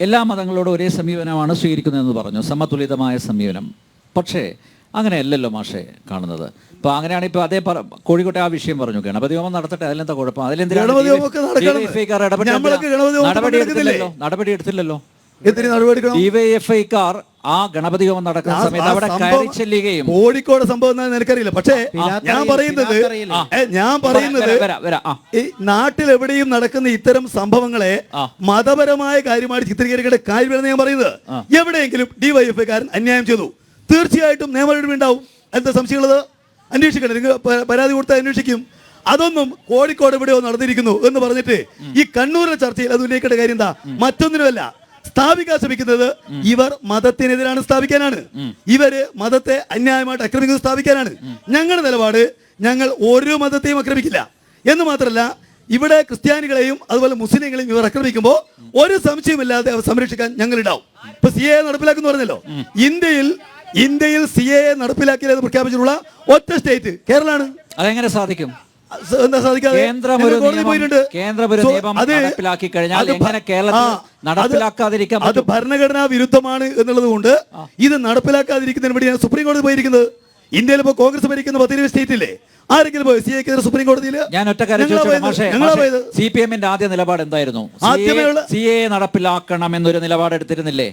എല്ലാ മതങ്ങളോടും ഒരേ സമീപനമാണ് സ്വീകരിക്കുന്നതെന്ന് പറഞ്ഞു. സമതുലിതമായ സമീപനം. പക്ഷേ അങ്ങനെയല്ലല്ലോ മാഷേ കാണുന്നത്. അപ്പോൾ അങ്ങനെയാണ് ഇപ്പോൾ അതേ പറ- കോഴിക്കോട്ടെ ആ വിഷയം പറഞ്ഞു ഗണപതി ഹോമം നടത്തട്ടെ അതിലെന്താ കുഴപ്പം? അതിലെന്തിനാണ് നടപടി എടുത്തില്ലല്ലോ? നടപടി എടുത്തില്ലല്ലോ? എന്തിനു നടപടിക്കണം ഡിവൈഎഫ്ഐക്കാർ ആ ഗണപതി ഹോമം നടക്കുന്ന സമയത്ത് അവിടെ കയറി ചെല്ലുകയും കോഴിക്കോട് സംഭവം എന്താണെന്ന് എനിക്കറിയില്ല. പക്ഷേ ഞാൻ പറയുന്നത് ഞാൻ പറയുന്നത്. ഈ നാട്ടിൽ എവിടെയും നടക്കുന്ന ഇത്തരം സംഭവങ്ങളെ മതപരമായ കാര്യമായിട്ട് ചിത്രീകരിക്കേണ്ട കാര്യമെന്ന് ഞാൻ പറയുന്നത്. എവിടെയെങ്കിലും ഡിവൈഎഫ്ഐക്കാരൻ അന്യായം ചെയ്തു. തീർച്ചയായിട്ടും നിയമ ഉണ്ടാവും. എന്താ സംശയമുള്ളത്? അന്വേഷിക്കണം നിങ്ങൾ പരാതി കൊടുത്താൽ അന്വേഷിക്കും. അതൊന്നും കോഴിക്കോട് എവിടെയോ നടന്നിരിക്കുന്നു എന്ന് പറഞ്ഞിട്ട് ഈ കണ്ണൂരിലെ ചർച്ചയിൽ അത് ഉന്നയിക്കേണ്ട കാര്യം എന്താ? മറ്റൊന്നിനുമല്ല. സ്ഥാപിക്കാൻ ശ്രമിക്കുന്നത് ഇവർ മതത്തിനെതിരാണ് സ്ഥാപിക്കാനാണ്. ഇവർ മതത്തെ അന്യായമായിട്ട് ആക്രമിക്കുന്നത് സ്ഥാപിക്കാനാണ്. ഞങ്ങളുടെ നിലപാട് ഞങ്ങൾ ഒരു മതത്തെയും ആക്രമിക്കില്ല. എന്ന് മാത്രമല്ല ഇവിടെ ക്രിസ്ത്യാനികളെയും അതുപോലെ മുസ്ലിങ്ങളെയും ഇവർ ആക്രമിക്കുമ്പോൾ ഒരു സംശയമില്ലാതെ അവർ സംരക്ഷിക്കാൻ ഞങ്ങൾ ഉണ്ടാവും ഇപ്പൊ സി എ നടപ്പിലാക്കുന്നു പറഞ്ഞല്ലോ. ഇന്ത്യയിൽ ഇന്ത്യയിൽ സി എ നടപ്പിലാക്കിയത് പ്രഖ്യാപിച്ചിട്ടുള്ള ഒറ്റ സ്റ്റേറ്റ് കേരളമാണ്. അതെങ്ങനെ സാധിക്കും? കേന്ദ്രം ഞങ്ങൾ ഒരു കോടതിയിൽ നിയമം- കേന്ദ്രം ഒരു നിയമം അത് നടപ്പിലാക്കി കഴിഞ്ഞാൽ എങ്ങനെ കേരളത്തിൽ അത് ഭരണഘടനാ വിരുദ്ധമാണ് എന്നുള്ളത് കൊണ്ട് ഇത് നടപ്പിലാക്കാതിരിക്കുന്നതിന് വേണ്ടിയാണ് സുപ്രീം കോടതി പോയിരിക്കുന്നത്. ഇന്ത്യയിൽ ഇപ്പോ കോൺഗ്രസ് ഭരിക്കുന്ന പത്തിരുപത് സ്റ്റേറ്റില്ലേ? ആരെങ്കിലും പോയി? സി എക്കെതിരെ സുപ്രീം കോടതിയിൽ? ഞാൻ ഒറ്റ കാര്യം സി പി എമ്മിന്റെ ആദ്യ നിലപാട് എന്തായിരുന്നു? സി എ നടപ്പിലാക്കണം എന്നൊരു നിലപാട് എടുത്തിരുന്നില്ലേ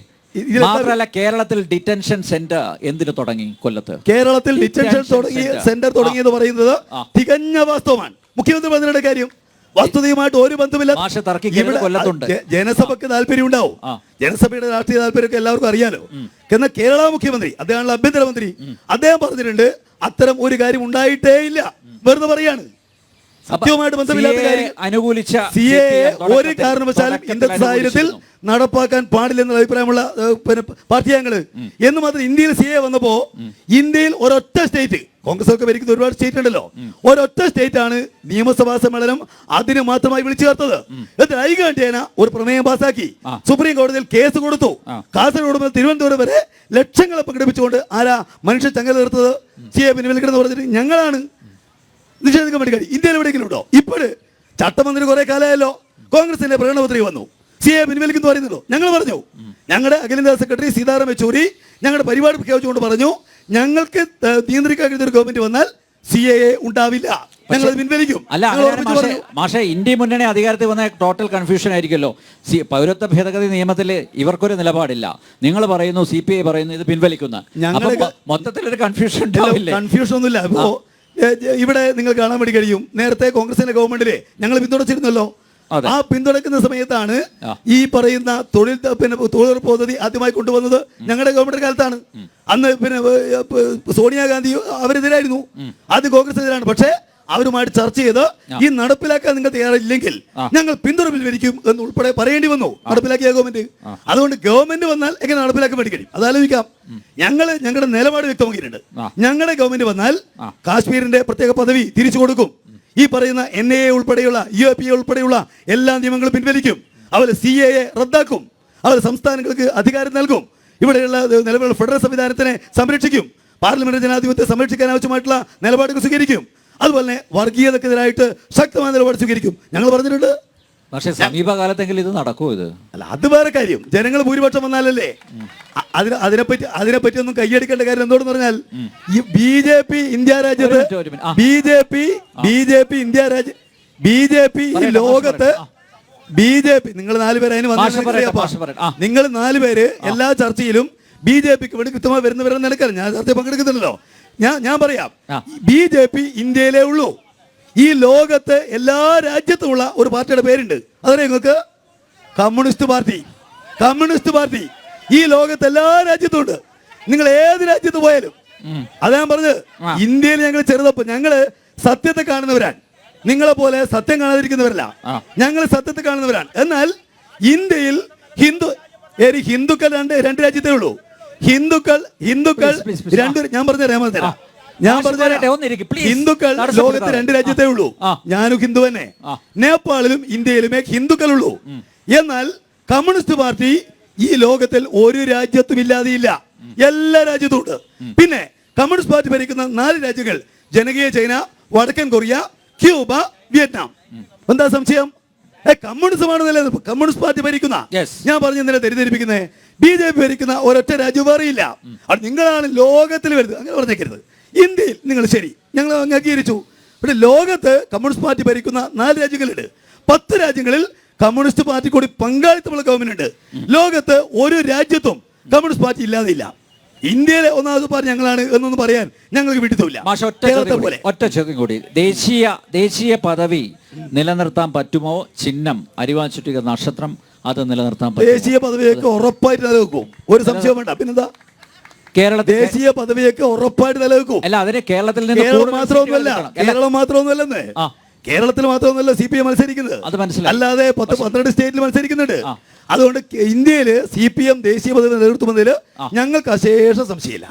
മാത്രമല്ല കേരളത്തിൽ ഡിറ്റൻഷൻ സെന്റർ എന്തിനു തുടങ്ങി കൊല്ലത്ത്? കേരളത്തിൽ ഡിറ്റൻഷൻ തുടങ്ങി തുടങ്ങിയ തുടങ്ങി സെന്റർ തുടങ്ങിയെന്ന് പറയുന്നത് തികഞ്ഞ വാസ്തവമാണ്. മുഖ്യമന്ത്രി പറഞ്ഞിട്ട് കാര്യം വസ്തുതയുമായിട്ട് ഒരു ബന്ധമില്ല. ജനസഭക്ക് തർക്കിക്കരുത്, കൊല്ലത്തുണ്ട്. ജനസഭയ്ക്ക് താല്പര്യം ഉണ്ടാവും. ജനസഭയുടെ രാഷ്ട്രീയ താല്പര്യമൊക്കെ എല്ലാവർക്കും അറിയാലോ. എന്നാൽ കേരള മുഖ്യമന്ത്രി അദ്ദേഹമാണ് ആഭ്യന്തരമന്ത്രി. അദ്ദേഹം പറഞ്ഞിട്ടുണ്ട് അത്തരം ഒരു കാര്യം ഉണ്ടായിട്ടേ ഇല്ല വെറുതെ പറയാണ്. സത്യവുമായിട്ട് ബന്ധമില്ലാത്ത കാര്യം. അനുകൂലിച്ച സി എ ഒരു കാരണവശാലും ഇന്നത്തെ സാഹചര്യത്തിൽ. നടപ്പാക്കാൻ പാടില്ലെന്ന അഭിപ്രായമുള്ള പിന്നെ പാർട്ടി പാർട്ടിയാങ്ങൾ എന്ന് മാത്രം ഇന്ത്യയിൽ സി എ വന്നപ്പോ ഇന്ത്യയിൽ ഒരൊറ്റ സ്റ്റേറ്റ് കോൺഗ്രസ് ഒക്കെ ഭരിക്കുന്ന ഒരുപാട് സ്റ്റേറ്റ് ഉണ്ടല്ലോ. ഒരൊറ്റ സ്റ്റേറ്റ് ആണ് നിയമസഭാ സമ്മേളനം അതിന് മാത്രമായി വിളിച്ചു ചേർത്തത്. എന്നിട്ട് ഐകകണ്ഠേന ഒരു പ്രമേയം പാസാക്കി സുപ്രീം കോടതിയിൽ കേസ് കൊടുത്തു. കാസർഗോഡ് മുതൽ തിരുവനന്തപുരം വരെ ലക്ഷങ്ങളെ പ്രകടിപ്പിച്ചുകൊണ്ട് ആരാ മനുഷ്യ ചങ്ങല തീർത്തത്? സി എ പിൻവലിക്കണമെന്ന് പറഞ്ഞിട്ട് ഞങ്ങളാണ് നിഷേധിക്കാൻ വേണ്ടി കഴിയും ഇന്ത്യയിൽ എവിടെയെങ്കിലും ഉണ്ടോ? ഇപ്പോഴ് ചട്ടമന്ത്രി കുറെ കാലമായല്ലോ. കോൺഗ്രസിന്റെ പ്രകടന പത്രിക വന്നു. സി എ പിൻവലിക്കുന്നു പറയുന്നല്ലോ ഞങ്ങൾ പറഞ്ഞു. ഞങ്ങളുടെ അഖിലേന്ത്യാ സെക്രട്ടറി സീതാറാം യെച്ചൂരി ഞങ്ങളുടെ പരിപാടി പ്രഖ്യാപിച്ചുകൊണ്ട് പറഞ്ഞു ഞങ്ങൾക്ക് നിയന്ത്രിക്കാൻ കഴിയുന്ന ഒരു ഗവൺമെന്റ് വന്നാൽ സി എ ഉണ്ടാവില്ല. ഞങ്ങൾ പിൻവലിക്കും. അല്ല മാഷെ ഇന്ത്യ മുന്നണി അധികാരത്തിൽ വന്ന ടോട്ടൽ കൺഫ്യൂഷൻ ആയിരിക്കുമല്ലോ. സി പൗരത്വ ഭേദഗതി നിയമത്തിൽ ഇവർക്കൊരു നിലപാടില്ല. നിങ്ങൾ പറയുന്നു സി പി ഐ പറയുന്നു ഇത് പിൻവലിക്കുന്ന. മൊത്തത്തിലൊരു കൺഫ്യൂഷൻ ഉണ്ടാവില്ല? കൺഫ്യൂഷൻ ഒന്നുമില്ല. ഇവിടെ നിങ്ങൾ കാണാൻ വേണ്ടി കഴിയും. നേരത്തെ കോൺഗ്രസിന്റെ ഗവൺമെന്റിലെ ഞങ്ങൾ പിന്തുണച്ചിരുന്നല്ലോ. ആ പിന്തുണക്കുന്ന സമയത്താണ് ഈ പറയുന്ന തൊഴിൽ പിന്നെ തൊഴിലുറപ്പ് പദ്ധതി ആദ്യമായി കൊണ്ടുവന്നത് ഞങ്ങളുടെ ഗവൺമെന്റ് കാലത്താണ്. അന്ന് പിന്നെ സോണിയാഗാന്ധി അവരെതിരായിരുന്നു. അത് കോൺഗ്രസ് എതിരാണ് പക്ഷേ അവരുമായിട്ട് ചർച്ച ചെയ്ത് ഈ നടപ്പിലാക്കാൻ നിങ്ങൾ തയ്യാറില്ലെങ്കിൽ ഞങ്ങൾ പിന്തുണപ്പിൽ വരിക്കും എന്ന് ഉൾപ്പെടെ പറയേണ്ടി വന്നു. നടപ്പിലാക്കിയ ഗവൺമെന്റ് അതുകൊണ്ട് ഗവൺമെന്റ് വന്നാൽ എങ്ങനെ നടപ്പിലാക്കാൻ വേണ്ടി കഴിയും? അതാലോചിക്കാം. ഞങ്ങൾ ഞങ്ങളുടെ നിലപാട് വ്യക്തമാക്കിയിട്ടുണ്ട്. ഞങ്ങളുടെ ഗവൺമെന്റ് വന്നാൽ കാശ്മീരിന്റെ പ്രത്യേക പദവി തിരിച്ചു കൊടുക്കും. ഈ പറയുന്ന എൻ എ ഉൾപ്പെടെയുള്ള യു എ പി എ ഉൾപ്പെടെയുള്ള എല്ലാ നിയമങ്ങളും പിൻവലിക്കും. അവർ സി എ എ റദ്ദാക്കും. അവർ സംസ്ഥാനങ്ങൾക്ക് അധികാരം നൽകും. ഇവിടെയുള്ള നിലവിലുള്ള ഫെഡറൽ സംവിധാനത്തിനെ സംരക്ഷിക്കും. പാർലമെന്റ് ജനാധിപത്യത്തെ സംരക്ഷിക്കാൻ ആവശ്യമായിട്ടുള്ള നിലപാടുകൾ സ്വീകരിക്കും. അതുപോലെ തന്നെ വർഗീയതക്കെതിരായിട്ട് ശക്തമായ നിലപാട് സ്വീകരിക്കും. ഞങ്ങൾ പറഞ്ഞിട്ടുണ്ട്. പക്ഷേ സമീപകാലത്തെങ്കിലും ഇത് നടക്കുമോ ഇത്? അല്ല അത് വേറെ കാര്യം. ജനങ്ങൾ ഭൂരിപക്ഷം വന്നാലല്ലേ? അതിന് അതിനെപ്പറ്റി അതിനെപ്പറ്റി ഒന്നും കൈയടിക്കേണ്ട കാര്യം എന്തോന്ന് പറഞ്ഞാൽ ഈ ബി ജെ പി ഇന്ത്യ രാജ്യത്ത്. B J P B J P India രാജ്യ ബി ജെ പി ഈ ലോകത്ത് ബി ജെ പി നിങ്ങൾ നാലുപേര് അതിന് വന്നു. നിങ്ങൾ നാലുപേര് എല്ലാ ചർച്ചയിലും ബി ജെ പിക്ക് വേണ്ടി കൃത്യമായി വരുന്നവരെന്ന് നിലക്കാരം ഞാൻ ചർച്ച പങ്കെടുക്കുന്നുണ്ടല്ലോ ഞാൻ ഞാൻ പറയാം. ബി ജെ പി ഇന്ത്യയിലേ ഉള്ളൂ. ഈ ലോകത്തെ എല്ലാ രാജ്യത്തുമുള്ള ഒരു പാർട്ടിയുടെ പേരുണ്ട്. അതറിയാം നിങ്ങൾക്ക് കമ്മ്യൂണിസ്റ്റ് പാർട്ടി കമ്മ്യൂണിസ്റ്റ് പാർട്ടി. ഈ ലോകത്ത് എല്ലാ രാജ്യത്തും ഉണ്ട്. നിങ്ങൾ ഏത് രാജ്യത്ത് പോയാലും. അതാ ഞാൻ പറഞ്ഞത്. ഇന്ത്യയിൽ ഞങ്ങൾ ചെറുതപ്പം ഞങ്ങൾ സത്യത്തെ കാണുന്നവരാണ്. നിങ്ങളെ പോലെ സത്യം കാണാതിരിക്കുന്നവരല്ല. ഞങ്ങൾ സത്യത്തെ കാണുന്നവരാണ്. എന്നാൽ ഇന്ത്യയിൽ ഹിന്ദു ഹിന്ദുക്കൾ രണ്ട് രണ്ട് രാജ്യത്തേ ഉള്ളൂ. ഹിന്ദുക്കൾ ഹിന്ദുക്കൾ. രണ്ട് ഞാൻ പറഞ്ഞുതരാം ഞാൻ പറഞ്ഞുതരാം. ഞാൻ പറഞ്ഞുതരാം. ഹിന്ദുക്കൾ. ലോകത്ത് രണ്ട് രാജ്യത്തേ ഉള്ളൂ. ഞാനും ഹിന്ദു തന്നെ. നേപ്പാളിലും ഇന്ത്യയിലുമേ ഹിന്ദുക്കളുള്ളൂ. എന്നാൽ കമ്മ്യൂണിസ്റ്റ് പാർട്ടി ഈ ലോകത്തിൽ ഒരു രാജ്യത്തും ഇല്ലാതെയില്ല. എല്ലാ രാജ്യത്തും ഉണ്ട്. പിന്നെ കമ്മ്യൂണിസ്റ്റ് പാർട്ടി ഭരിക്കുന്ന നാല് രാജ്യങ്ങൾ ജനകീയ ചൈന വടക്കൻ കൊറിയ ക്യൂബ വിയറ്റ്നാം. എന്താ സംശയം? ഏ കമ്മ്യൂണിസമാണ് നിലനിൽപ്പ് കമ്മ്യൂണിസ്റ്റ് പാർട്ടി ഭരിക്കുന്ന? ഞാൻ പറഞ്ഞു തെറ്റിദ്ധരിപ്പിക്കുന്നത് ബി ജെ പി ഭരിക്കുന്ന ഒരൊറ്റ രാജ്യം വേറെയില്ല അത് നിങ്ങളാണ് ലോകത്തിൽ വരുന്നത്. അങ്ങനെ പറഞ്ഞേക്കരുത്. ഇന്ത്യയിൽ നിങ്ങൾ ശരി. ഞങ്ങൾ അംഗീകരിച്ചു. പക്ഷെ ലോകത്ത് കമ്മ്യൂണിസ്റ്റ് പാർട്ടി ഭരിക്കുന്ന നാല് രാജ്യങ്ങളുണ്ട്. പത്ത് രാജ്യങ്ങളിൽ കമ്മ്യൂണിസ്റ്റ് പാർട്ടി കൂടി പങ്കാളിത്തമുള്ള ഗവൺമെന്റ് ഉണ്ട്. ലോകത്ത് ഒരു രാജ്യത്തും കമ്മ്യൂണിസ്റ്റ് പാർട്ടി ഇല്ലാതെ ഇല്ല. ഇന്ത്യയിലെ ഒന്നാമത് പാർട്ടി ഞങ്ങളാണ് എന്നൊന്നും പറയാൻ ഞങ്ങൾക്ക് വിട്ടുമില്ല ഒറ്റ ചോദ്യം കൂടി, ദേശീയ ദേശീയ പദവി നിലനിർത്താൻ പറ്റുമോ? ചിഹ്നം അരിവാൻ ചുറ്റിക നക്ഷത്രം അത് നിലനിർത്താൻ ദേശീയ പദവിയൊക്കെ ഉറപ്പായിട്ട് നിലനിൽക്കും. ഒരു സംശയം വേണ്ട. പിന്നെന്താ? കേരള ദേശീയ പദവിയൊക്കെ ഉറപ്പായിട്ട് നിലനിൽക്കും. അല്ല അതിന് കേരളത്തിൽ നിന്ന് കേരളം മാത്രമൊന്നുമല്ല. കേരളം മാത്രമൊന്നുമല്ലെന്ന്. കേരളത്തിൽ മാത്രമൊന്നുമല്ല സി പി എം മത്സരിക്കുന്നത് അത് മനസ്സിലായി. അല്ലാതെ പത്ത് പന്ത്രണ്ട് സ്റ്റേറ്റിൽ മത്സരിക്കുന്നുണ്ട് അതുകൊണ്ട് ഇന്ത്യയിൽ സി പി എം ദേശീയ പദവി നിലനിർത്തുന്നതിൽ. ഞങ്ങൾക്ക് അശേഷ സംശയമില്ല